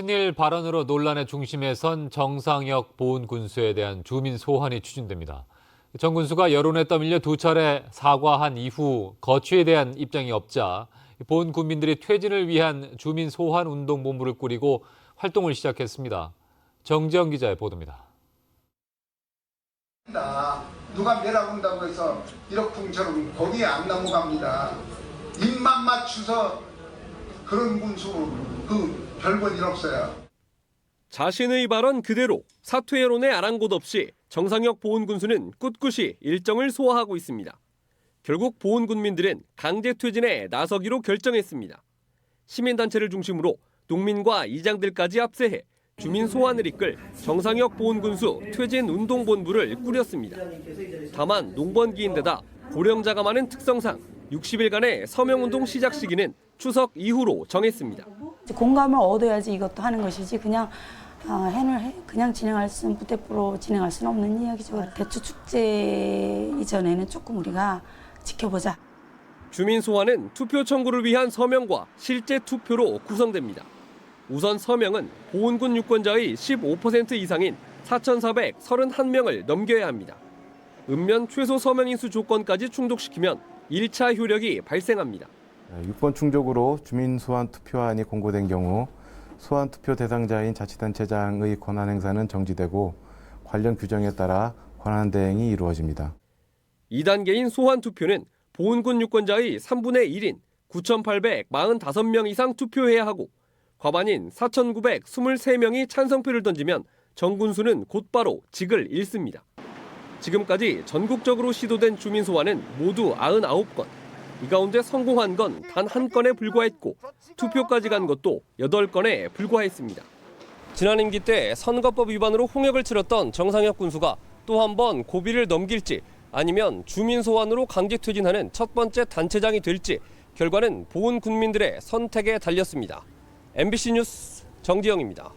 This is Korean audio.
친일 발언으로 논란의 중심에 선 정상혁 보훈 군수에 대한 주민 소환이 추진됩니다. 정 군수가 여론에 떠밀려 두 차례 사과한 이후 거취에 대한 입장이 없자 보훈 군민들이 퇴진을 위한 주민 소환 운동 본부를 꾸리고 활동을 시작했습니다. 정지영 기자의 보도입니다. 다 누가 매라본다고 해서 이러쿵저러쿵 거기에 안 넘어갑니다. 입만 맞추서 그런 군수 그 별본 일 없어요. 자신의 발언 그대로 사퇴 여론에 아랑곳 없이 정상혁 보훈군수는 꿋꿋이 일정을 소화하고 있습니다. 결국 보훈군민들은 강제 퇴진에 나서기로 결정했습니다. 시민단체를 중심으로 농민과 이장들까지 합세해 주민 소환을 이끌 정상혁 보훈군수 퇴진 운동본부를 꾸렸습니다. 다만 농번기인데다 고령자가 많은 특성상 60일간의 서명운동 시작 시기는 추석 이후로 정했습니다. 공감을 얻어야지 이것도 하는 것이지 그냥 아, 해를 해- 그냥 진행할 수는 무대표로 진행할 수는 없는 이야기죠. 대추 축제 이전에는 조금 우리가 지켜보자. 주민 소환은 투표 청구를 위한 서명과 실제 투표로 구성됩니다. 우선 서명은 보훈군 유권자의 15% 이상인 4,431명을 넘겨야 합니다. 읍면 최소 서명 인수 조건까지 충족시키면 1차 효력이 발생합니다. 유권 충족으로 주민 소환 투표안이 공고된 경우 소환 투표 대상자인 자치단체장의 권한 행사는 정지되고 관련 규정에 따라 권한 대행이 이루어집니다. 2단계인 소환 투표는 보훈군 유권자의 3분의 1인 9,845명 이상 투표해야 하고 과반인 4,923명이 찬성표를 던지면 정군수는 곧바로 직을 잃습니다. 지금까지 전국적으로 시도된 주민 소환은 모두 99건. 이 가운데 성공한 건 단 한 건에 불과했고 투표까지 간 것도 8건에 불과했습니다. 지난 임기 때 선거법 위반으로 홍역을 치렀던 정상혁 군수가 또 한 번 고비를 넘길지 아니면 주민 소환으로 강제 퇴진하는 첫 번째 단체장이 될지 결과는 보훈 국민들의 선택에 달렸습니다. MBC 뉴스 정지영입니다.